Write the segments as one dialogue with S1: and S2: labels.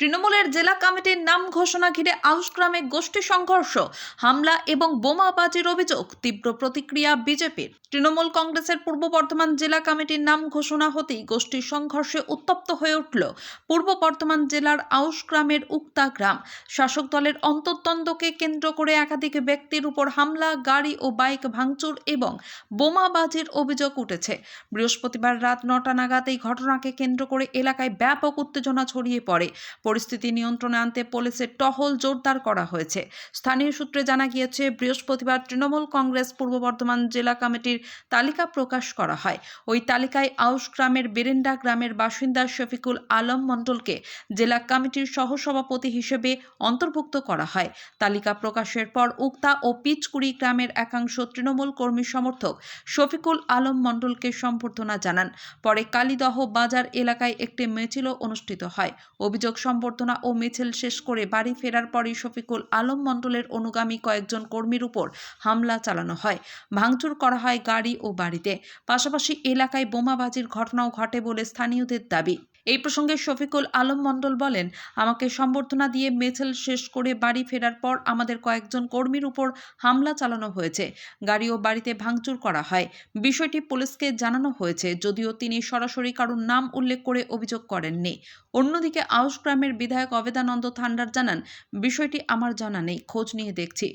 S1: তৃণমূলের জেলা কমিটির নাম ঘোষণা ঘিরে আউসগ্রামে গোষ্ঠী সংঘর্ষ হামলা এবং বোমাবাজির অভিযোগ তীব্র প্রতিক্রিয়া বিজেপির তৃণমূল কংগ্রেসের পূর্ব বর্ধমান জেলা কমিটির নাম ঘোষণা হতেই গোষ্ঠী সংঘর্ষে উত্তপ্ত হয়ে উঠল পূর্ব বর্ধমান জেলার আউসগ্রামের উক্তা গ্রাম শাসক দলের অন্তর্দ্বন্দ্বকে কেন্দ্র করে একাধিক ব্যক্তির উপর হামলা গাড়ি ও বাইক ভাঙচুর এবং বোমাবাজির অভিযোগ উঠেছে বৃহস্পতিবার রাত নটা নাগাদ এই ঘটনাকে কেন্দ্র করে এলাকায় ব্যাপক উত্তেজনা ছড়িয়ে পড়ে পরিস্থিতি নিয়ন্ত্রণে আনতে পুলিশের টহল জোরদার করা হয়েছে স্থানীয় সূত্রে জানা গিয়েছে বৃহস্পতিবার তৃণমূল কংগ্রেস পূর্ব বর্ধমান জেলা কমিটির তালিকা প্রকাশ করা হয় ওই তালিকায় আউশ গ্রামের বেরেন্ডা গ্রামের বাসিন্দা শফিকুল আলম মণ্ডলকে জেলা কমিটির সহসভাপতি হিসেবে অন্তর্ভুক্ত করা হয় তালিকা প্রকাশের পর উক্তা ও পিচকুড়ি গ্রামের একাংশ তৃণমূল কর্মী সমর্থক শফিকুল আলম মণ্ডলকে সম্বর্ধনা জানান পরে কালীদহ বাজার এলাকায় একটি মিছিল অনুষ্ঠিত হয় অভিযোগ সম সংবর্ধনা ও মিছিল শেষ করে বাড়ি ফেরার পরই শফিকুল আলম মণ্ডলের অনুগামী কয়েকজন কর্মীর উপর হামলা চালানো হয় ভাঙচুর করা হয় গাড়ি ও বাড়িতে পাশাপাশি এলাকায় বোমাবাজির ঘটনাও ঘটে বলে স্থানীয়দের দাবি এই প্রসঙ্গে শফিকুল আলম মণ্ডল বলেন আমাকে সম্বর্ধনা দিয়ে মেছেল শেষ করে বাড়ি ফেরার পর আমাদের কয়েকজন কর্মীর উপর হামলা চালানো হয়েছে গাড়ি ও বাড়িতে ভাঙচুর করা হয় বিষয়টি পুলিশকে জানানো হয়েছে যদিও তিনি সরাসরি কারুর নাম উল্লেখ করে অভিযোগ করেননি অন্যদিকে আউস গ্রামের বিধায়ক অবেদানন্দ থান্ডার জানান বিষয়টি আমার জানা নেই খোঁজ নিয়ে দেখছি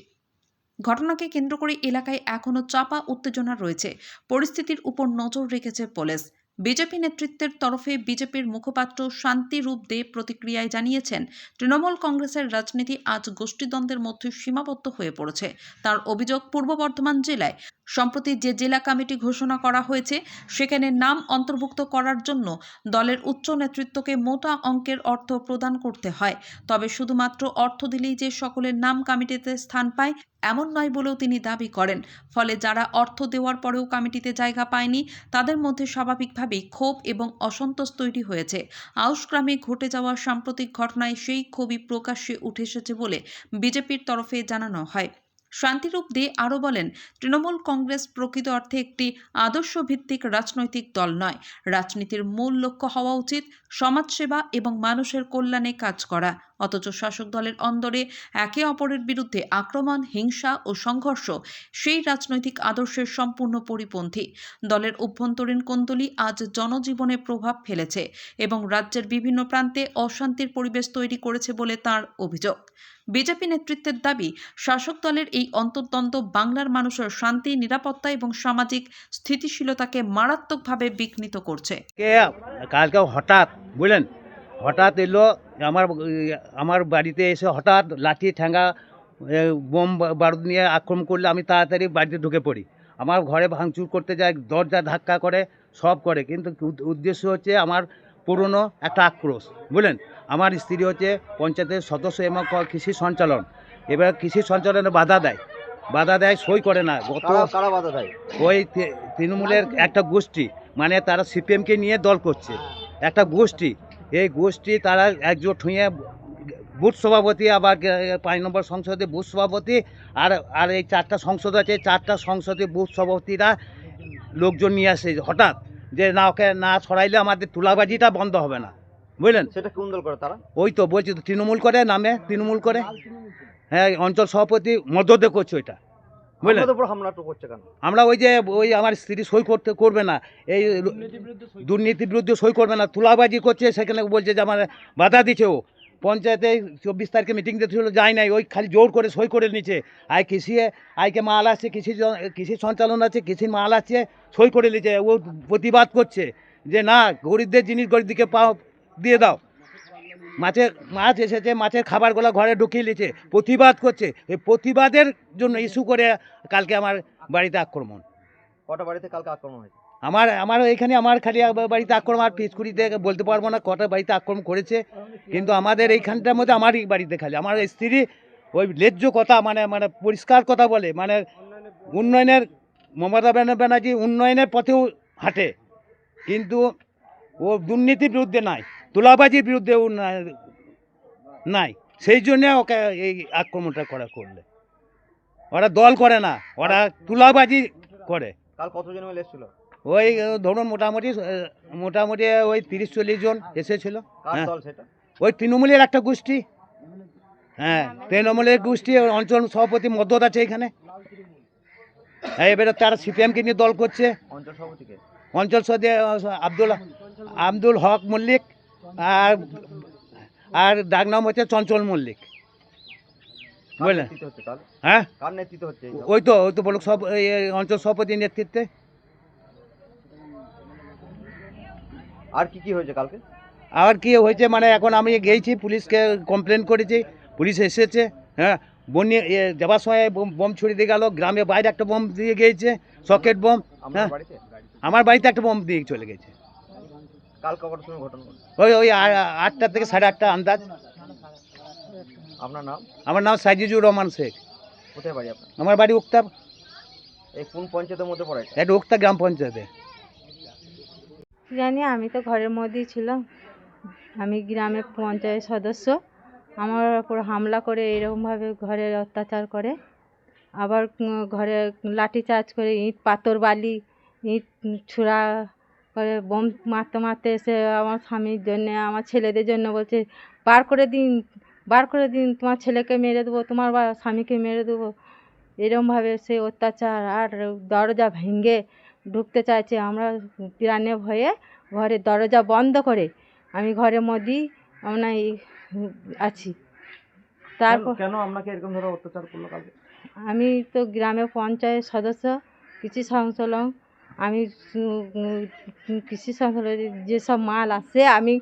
S1: ঘটনাকে কেন্দ্র করে এলাকায় এখনও চাপা উত্তেজনা রয়েছে পরিস্থিতির উপর নজর রেখেছে পুলিশ বিজেপি নেতৃত্বের তরফে বিজেপির মুখপাত্র শান্তিরূপ দে প্রতিক্রিয়ায় জানিয়েছেন তৃণমূল কংগ্রেসের রাজনীতি আজ গোষ্ঠীদ্বন্দ্বের মধ্যে সীমাবদ্ধ হয়ে পড়েছে তার অভিযোগ পূর্ব বর্ধমান জেলায় সম্প্রতি যে জেলা কমিটি ঘোষণা করা হয়েছে সেখানে নাম অন্তর্ভুক্ত করার জন্য দলের উচ্চ নেতৃত্বকে মোটা অঙ্কের অর্থ প্রদান করতে হয় তবে শুধুমাত্র অর্থ দিলেই যে সকলের নাম কমিটিতে স্থান পায় এমন নয় বলেও তিনি দাবি করেন ফলে যারা অর্থ দেওয়ার পরেও কমিটিতে জায়গা পায়নি তাদের মধ্যে স্বাভাবিকভাবেই ক্ষোভ এবং অসন্তোষ তৈরি হয়েছে আউশ গ্রামে ঘটে যাওয়া সাম্প্রতিক ঘটনায় সেই ক্ষোভই প্রকাশ্যে উঠে এসেছে বলে বিজেপির তরফে জানানো হয় শান্তিরূপ দে আরও বলেন তৃণমূল কংগ্রেস প্রকৃত অর্থে একটি আদর্শভিত্তিক রাজনৈতিক দল নয় রাজনীতির মূল লক্ষ্য হওয়া উচিত সমাজসেবা এবং মানুষের কল্যাণে কাজ করা অথচ শাসক দলের অন্দরে একে অপরের বিরুদ্ধে আক্রমণ হিংসা ও সংঘর্ষ সেই রাজনৈতিক আদর্শের সম্পূর্ণ পরিপন্থী দলের অভ্যন্তরীণ কুন্দলি আজ জনজীবনে প্রভাব ফেলেছে এবং রাজ্যের বিভিন্ন প্রান্তে অশান্তির পরিবেশ তৈরি করেছে বলে তার অভিযোগ বিজেপি নেতৃত্বের দাবি শাসক দলের এই অন্তর্দ্বন্দ্ব বাংলার মানুষের শান্তি নিরাপত্তা এবং সামাজিক স্থিতিশীলতাকে মারাত্মকভাবে বিঘ্নিত করছে
S2: কালকে হঠাৎ বুঝলেন হঠাৎ এলো আমার আমার বাড়িতে এসে হঠাৎ লাঠি ঠ্যাঙ্গা বোম বারুদ নিয়ে আক্রমণ করলে আমি তাড়াতাড়ি বাড়িতে ঢুকে পড়ি আমার ঘরে ভাঙচুর করতে যায় দরজা ধাক্কা করে সব করে কিন্তু উদ্দেশ্য হচ্ছে আমার পুরনো একটা আক্রোশ বুঝলেন আমার স্ত্রী হচ্ছে পঞ্চায়েতের সদস্য এবং কৃষি সঞ্চালন এবার কৃষি সঞ্চালনে বাধা দেয় বাধা দেয় সই করে না গত দেয় ওই তৃণমূলের একটা গোষ্ঠী মানে তারা সিপিএমকে নিয়ে দল করছে একটা গোষ্ঠী এই গোষ্ঠী তারা একজোট হয়ে বুথ সভাপতি আবার পাঁচ নম্বর সংসদে বুথ সভাপতি আর আর এই চারটা সংসদ আছে চারটা সংসদে বুথ সভাপতিরা লোকজন নিয়ে আসে হঠাৎ যে না ওকে না ছড়াইলে আমাদের তুলাবাজিটা বন্ধ হবে না বুঝলেন
S3: সেটা কোন দল করে তারা
S2: ওই তো বলছি তৃণমূল করে নামে তৃণমূল করে হ্যাঁ অঞ্চল সভাপতি মদতে করছে ওইটা আমরা ওই যে ওই আমার স্ত্রী সই করতে করবে না এই দুর্নীতির বিরুদ্ধে সই করবে না তুলাবাজি করছে সেখানে বলছে যে আমার বাধা দিচ্ছে ও পঞ্চায়েতে চব্বিশ তারিখে মিটিং ছিল যায় নাই ওই খালি জোর করে সই করে নিচ্ছে আয় কৃষি আয়কে মাল আসছে কৃষি কৃষি সঞ্চালন আছে কৃষির মাল আসছে সই করে নিচ্ছে ও প্রতিবাদ করছে যে না গরিবদের জিনিস গরিবদিকে পাও দিয়ে দাও মাছের মাছ এসেছে মাছের খাবারগুলো ঘরে ঢুকিয়ে নিচ্ছে প্রতিবাদ করছে এই প্রতিবাদের জন্য ইস্যু করে কালকে আমার বাড়িতে আক্রমণ
S3: কটা বাড়িতে কালকে আক্রমণ হয়েছে
S2: আমার আমার এখানে আমার খালি বাড়িতে আক্রমণ আর পিচকুড়িতে বলতে পারবো না কটা বাড়িতে আক্রমণ করেছে কিন্তু আমাদের এইখানটার মধ্যে আমারই বাড়িতে খালি আমার স্ত্রী ওই লেজ্জ কথা মানে মানে পরিষ্কার কথা বলে মানে উন্নয়নের মমতা ব্যানার্জি উন্নয়নের পথেও হাঁটে কিন্তু ও দুর্নীতির বিরুদ্ধে নাই তোলাবাজির বিরুদ্ধেও নাই সেই জন্যে ওকে এই আক্রমণটা করা করলে ওরা দল করে না ওরা তুলাবাজি করে ওই ধরুন মোটামুটি মোটামুটি ওই তিরিশ চল্লিশ জন এসেছিল হ্যাঁ। ওই তৃণমূলের একটা গোষ্ঠী হ্যাঁ তৃণমূলের গোষ্ঠী অঞ্চল সভাপতি মদত আছে এখানে হ্যাঁ এবারে তারা সিপিএমকে নিয়ে দল করছে অঞ্চল সভাপতিকে অঞ্চল সভাপতি আব্দুল আব্দুল হক মল্লিক আর আর ডাক নাম হচ্ছে চঞ্চল মল্লিক বুঝলেন হ্যাঁ ওই তো ওই তো বলুক সব অঞ্চল সভাপতির নেতৃত্বে
S3: আর কি কি হয়েছে কালকে
S2: আর কি হয়েছে মানে এখন আমি গেছি পুলিশকে কমপ্লেন করেছি পুলিশ এসেছে হ্যাঁ বন্যে যাবার সময় বোম ছুড়ে দিয়ে গেল গ্রামে বাইরে একটা বোম দিয়ে গিয়েছে সকেট বোম হ্যাঁ আমার বাড়িতে একটা বোম দিয়ে চলে গেছে
S3: কাল কটার সময় ঘটনা
S2: ওই ওই আটটা থেকে সাড়ে আটটা আন্দাজ আপনার নাম আমার নাম সাজিজুর রহমান শেখ কোথায় বাড়ি আপনার আমার বাড়ি উক্তাব
S3: এই কোন পঞ্চায়েতের মধ্যে পড়ে
S2: এটা উক্তা গ্রাম পঞ্চায়েতে
S4: জানি আমি তো ঘরের মধ্যেই ছিলাম আমি গ্রামের পঞ্চায়েত সদস্য আমার ওপর হামলা করে এরকমভাবে ঘরের অত্যাচার করে আবার ঘরে লাঠি চার্জ করে ইঁট পাথর বালি ইঁট ছোড়া পরে বোম মারতে মারতে এসে আমার স্বামীর জন্যে আমার ছেলেদের জন্য বলছে বার করে দিন বার করে দিন তোমার ছেলেকে মেরে দেবো তোমার বা স্বামীকে মেরে দেবো এরমভাবে সে অত্যাচার আর দরজা ভেঙে ঢুকতে চাইছে আমরা প্রাণে ভয়ে ঘরে দরজা বন্ধ করে আমি ঘরে মধ্যেই আমরা আছি
S3: তারপর কেন আপনাকে এরকম ধরো অত্যাচার করলো
S4: আমি তো গ্রামে পঞ্চায়েত সদস্য কৃষি সংসলন আমি কৃষি সংসদের যেসব মাল আসে আমি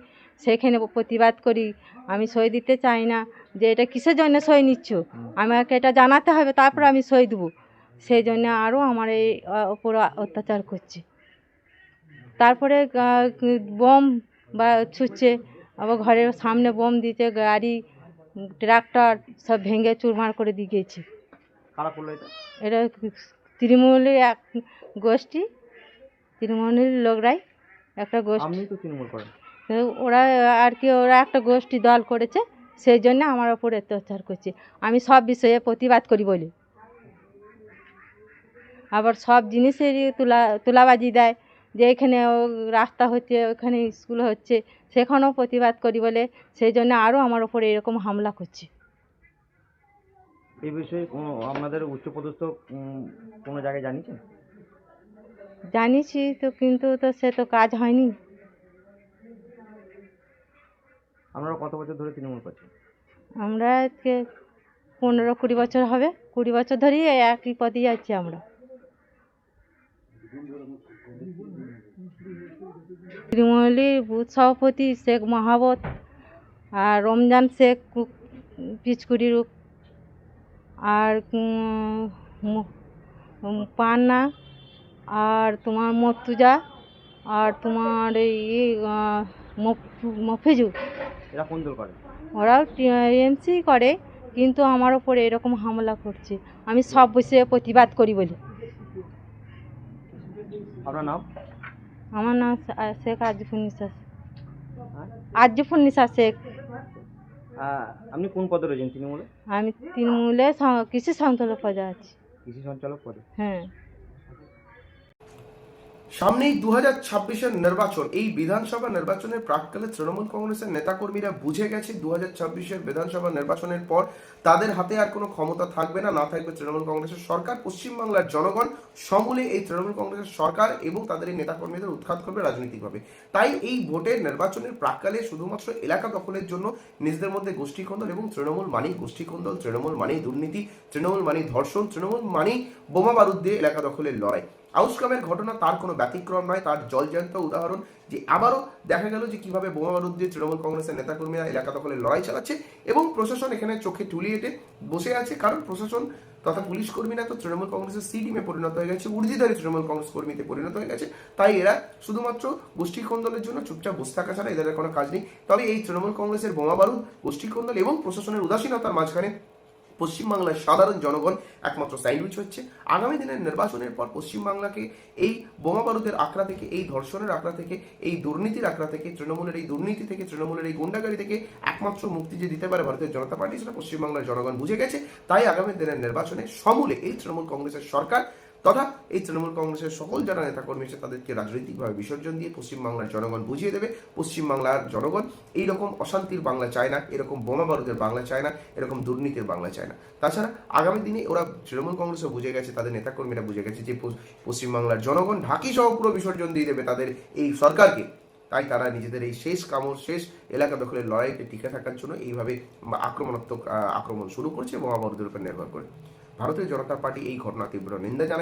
S4: সেইখানে প্রতিবাদ করি আমি সই দিতে চাই না যে এটা কিসের জন্য সই নিচ্ছ আমাকে এটা জানাতে হবে তারপর আমি সই দেবো সেই জন্য আরও আমার এই ওপর অত্যাচার করছে তারপরে বোম বা ছুটছে আবার ঘরের সামনে বোম দিচ্ছে গাড়ি ট্রাক্টর সব ভেঙে চুরমার করে দিয়ে গেছে এটা তৃণমূলের এক গোষ্ঠী তৃণমূলের লোকরাই একটা গোষ্ঠী ওরা আর কি ওরা একটা গোষ্ঠী দল করেছে সেই জন্য আমার ওপর অত্যাচার করছে আমি সব বিষয়ে প্রতিবাদ করি বলি আবার সব জিনিসেরই তুলা তুলাবাজি দেয় যে এখানে রাস্তা হচ্ছে ওখানে স্কুল হচ্ছে সেখানেও প্রতিবাদ করি বলে সেই জন্য আরও আমার ওপর এরকম হামলা করছে
S3: এই বিষয়ে কোনো আপনাদের উচ্চপদস্থ কোনো জায়গায় জানিয়েছেন
S4: জানিছি তো কিন্তু তো সে তো কাজ হয়নি
S3: আমরা কত বছর ধরে তৃণমূল করছেন
S4: আমরা আজকে পনেরো কুড়ি বছর হবে কুড়ি বছর ধরেই একই পথে যাচ্ছি আমরা তৃণমূলের বুথ সভাপতি শেখ মহাবত আর রমজান শেখ পিচকুড়ি রূপ আর পান্না আর তোমার মর্তুজা আর তোমার এই মফিজু এরা করে ওরাও টিএমসি করে কিন্তু আমার ওপরে এরকম হামলা করছে আমি সব বিষয়ে প্রতিবাদ করি বলে আপনার নাম আমার নাম শেখ আজিফুল নিসা হ্যাঁ? শেখ
S3: হ্যাঁ, আপনি কোন পদে রয়েছেন তৃণমূলে
S4: আমি তৃণমূলে কৃষি সঞ্চালক পদে আছি
S3: কৃষি সঞ্চালক পদে
S4: হ্যাঁ
S5: সামনেই দু হাজার ছাব্বিশের নির্বাচন এই বিধানসভা নির্বাচনের প্রাককালে তৃণমূল কংগ্রেসের নেতাকর্মীরা বুঝে গেছে দু হাজার ছাব্বিশের বিধানসভা নির্বাচনের পর তাদের হাতে আর কোনো ক্ষমতা থাকবে না না থাকবে তৃণমূল কংগ্রেসের সরকার পশ্চিমবাংলার জনগণ সমূলে এই তৃণমূল কংগ্রেসের সরকার এবং তাদের এই নেতাকর্মীদের উৎখাত করবে রাজনৈতিকভাবে তাই এই ভোটের নির্বাচনের প্রাককালে শুধুমাত্র এলাকা দখলের জন্য নিজেদের মধ্যে গোষ্ঠীকন্দল এবং তৃণমূল মানেই গোষ্ঠীকন্দল তৃণমূল মানেই দুর্নীতি তৃণমূল মানেই ধর্ষণ তৃণমূল মানেই বোমা বারুদ দিয়ে এলাকা দখলের লড়াই আউসকামের ঘটনা তার কোনো ব্যতিক্রম নয় তার জলজ্যান্ত উদাহরণ যে আবারও দেখা গেল যে কীভাবে বোমা বারুদ দিয়ে তৃণমূল কংগ্রেসের নেতাকর্মীরা এলাকা দখলে লড়াই চালাচ্ছে এবং প্রশাসন এখানে চোখে টুলিয়েটে বসে আছে কারণ প্রশাসন তথা পুলিশ কর্মীরা তো তৃণমূল কংগ্রেসের সিডিমে পরিণত হয়ে গেছে উর্জিধারী তৃণমূল কংগ্রেস কর্মীতে পরিণত হয়ে গেছে তাই এরা শুধুমাত্র গোষ্ঠীকন্দলের জন্য চুপচাপ বসে থাকা ছাড়া এদের কোনো কাজ নেই তবে এই তৃণমূল কংগ্রেসের বোমা বারুদ গোষ্ঠীকন্দল এবং প্রশাসনের উদাসীনতার মাঝখানে পশ্চিমবাংলার সাধারণ জনগণ একমাত্র স্যান্ডউইচ হচ্ছে আগামী দিনের নির্বাচনের পর পশ্চিমবাংলাকে এই বোমা বারুদের আঁকড়া থেকে এই ধর্ষণের আখড়া থেকে এই দুর্নীতির আঁকড়া থেকে তৃণমূলের এই দুর্নীতি থেকে তৃণমূলের এই গুন্ডাগাড়ি থেকে একমাত্র মুক্তি যে দিতে পারে ভারতীয় জনতা পার্টি সেটা পশ্চিমবাংলার জনগণ বুঝে গেছে তাই আগামী দিনের নির্বাচনে সমূলে এই তৃণমূল কংগ্রেসের সরকার তথা এই তৃণমূল কংগ্রেসের সকল যারা নেতাকর্মী আছে তাদেরকে রাজনৈতিকভাবে বিসর্জন দিয়ে পশ্চিমবাংলার জনগণ বুঝিয়ে দেবে পশ্চিমবাংলার জনগণ এইরকম অশান্তির বাংলা চায় না এরকম বোমা বারুদের বাংলা চায় না এরকম দুর্নীতির বাংলা চায় না তাছাড়া আগামী দিনে ওরা তৃণমূল কংগ্রেসও বুঝে গেছে তাদের নেতাকর্মীরা বুঝে গেছে যে পশ্চিমবাংলার জনগণ ঢাকি সহ পুরো বিসর্জন দিয়ে দেবে তাদের এই সরকারকে তাই তারা নিজেদের এই শেষ কামড় শেষ এলাকা দখলের লড়াইতে টিকে থাকার জন্য এইভাবে আক্রমণাত্মক আক্রমণ শুরু করছে মহাভারতের উপর নির্ভর করে ভারতীয় জনতা পার্টি এই ঘটনা তীব্র নিন্দা জানায়